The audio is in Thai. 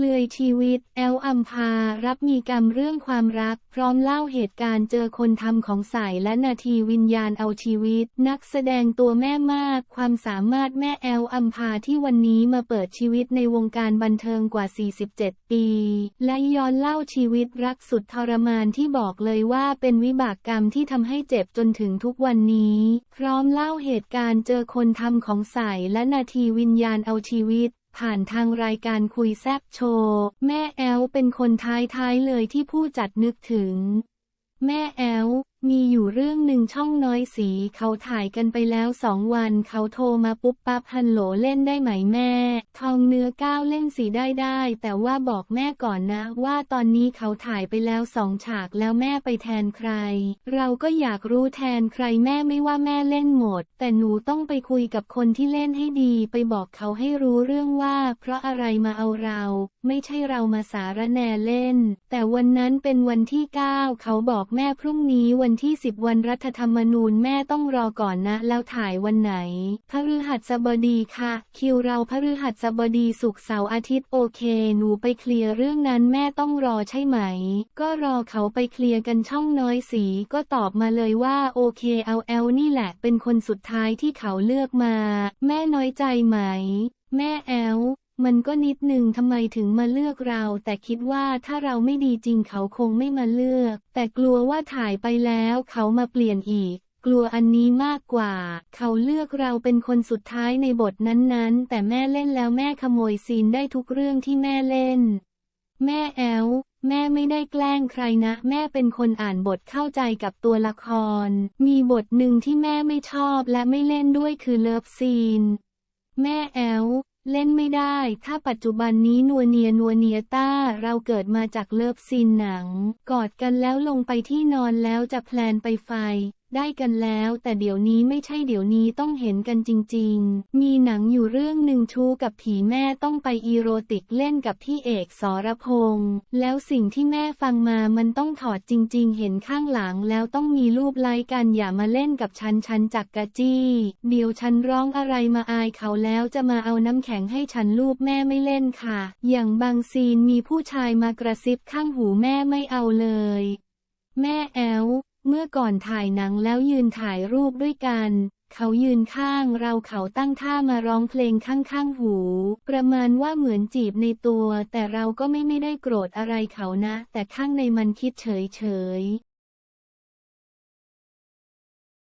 ปลือยชีวิต แอลอัมพารับมีกรรมเรื่องความรัก พร้อมเล่าเหตุการณ์เจอคนทำของใส่และนาทีวิญญาณเอาชีวิต นักแสดงตัวแม่มาก ความสามารถแม่แอลอัมพาที่วันนี้มาเปิดชีวิตในวงการบันเทิงกว่า 47 ปี และย้อนเล่าชีวิตรักสุดทรมานที่บอกเลยว่าเป็นวิบากกรรมที่ทำให้เจ็บจนถึงทุกวันนี้ พร้อมเล่าเหตุการณ์เจอคนทำของใส่และนาทีวิญญาณเอาชีวิต ผ่านทางรายการคุยแซบโชว์ แม่แอลเป็นคนท้ายๆเลยที่ผู้จัดนึกถึง แม่แอล มีอยู่เรื่องหนึ่งช่องน้อยสีเขาถ่ายกันไปแล้วสองวัน เขาโทรมาปุ๊บปั๊บฮัลโหลเล่นได้ไหมแม่ ทองเนื้อก้าวเล่นสีได้ได้ แต่ว่าบอกแม่ก่อนนะ ว่าตอนนี้เขาถ่ายไปแล้วสองฉากแล้วแม่ไปแทนใคร เราก็อยากรู้แทนใครแม่ไม่ว่าแม่เล่นหมด แต่หนูต้องไปคุยกับคนที่เล่นให้ดีไปบอกเขาให้รู้เรื่องว่า เพราะอะไรมาเอาเรา ไม่ใช่เรามาสารแนเล่น แต่วันนั้นเป็นวันที่ 9 เขาบอกแม่พรุ่งนี้วันที่ 10 วันรัฐธรรมนูญแม่ต้องรอก่อนนะ แล้วถ่ายวันไหนพฤหัสบดีค่ะ คิวเราพฤหัสบดีศุกเสาร์อาทิตย์โอเค หนูไปเคลียร์เรื่องนั้นแม่ต้องรอใช่ไหม ก็รอเขาไปเคลียร์กันช่องน้อยสีก็ตอบมาเลยว่าโอเคเอาแอลนี่แหละเป็นคนสุดท้ายที่เขาเลือกมา แม่น้อยใจไหม แม่แอล มันก็นิดหนึ่งทำไมถึงมาเลือกเรา แต่คิดว่าถ้าเราไม่ดีจริงเขาคงไม่มาเลือก แต่กลัวว่าถ่ายไปแล้วเขามาเปลี่ยนอีก กลัวอันนี้มากกว่า เขาเลือกเราเป็นคนสุดท้ายในบทนั้นๆ แต่แม่เล่นแล้วแม่ขโมยซีนได้ทุกเรื่องที่แม่เล่น แม่แอลแม่ไม่ได้แกล้งใครนะ แม่เป็นคนอ่านบทเข้าใจกับตัวละคร มีบทหนึ่งที่แม่ไม่ชอบและไม่เล่นด้วยคือเลิฟซีน แม่แอล เล่นไม่ได้ ถ้าปัจจุบันนี้นัวเนียนัวเนียต้า เราเกิดมาจากเลิฟซีนหนัง กอดกันแล้วลงไปที่นอนแล้วจะแพลนไปไฟ ได้กันแล้ว แต่เดี๋ยวนี้ไม่ใช่เดี๋ยวนี้ต้องเห็นกันจริง ๆ มีหนังอยู่เรื่องหนึ่งชูกับผีแม่ต้องไปอีโรติกเล่นกับพี่เอกสรพงษ์แล้วสิ่งที่แม่ฟังมามันต้องถอดจริง ๆ เห็นข้างหลังแล้วต้องมีรูปไลค์กันอย่ามาเล่นกับฉันฉันจักกะจี้เดี๋ยวฉันร้องอะไรมาอายเขาแล้วจะมาเอาน้ำแข็งให้ฉันรูปแม่ไม่เล่นค่ะ อย่างบางซีนมีผู้ชายมากระซิบข้างหูแม่ไม่เอาเลย แม่แอล เมื่อก่อนถ่ายหนังแล้วยืนถ่ายรูปด้วยกัน เขายืนข้างเราเขาตั้งท่ามาร้องเพลงข้างๆหู ประมาณว่าเหมือนจีบในตัว แต่เราก็ไม่ไม่ได้โกรธอะไรเขานะ แต่ข้างในมันคิดเฉย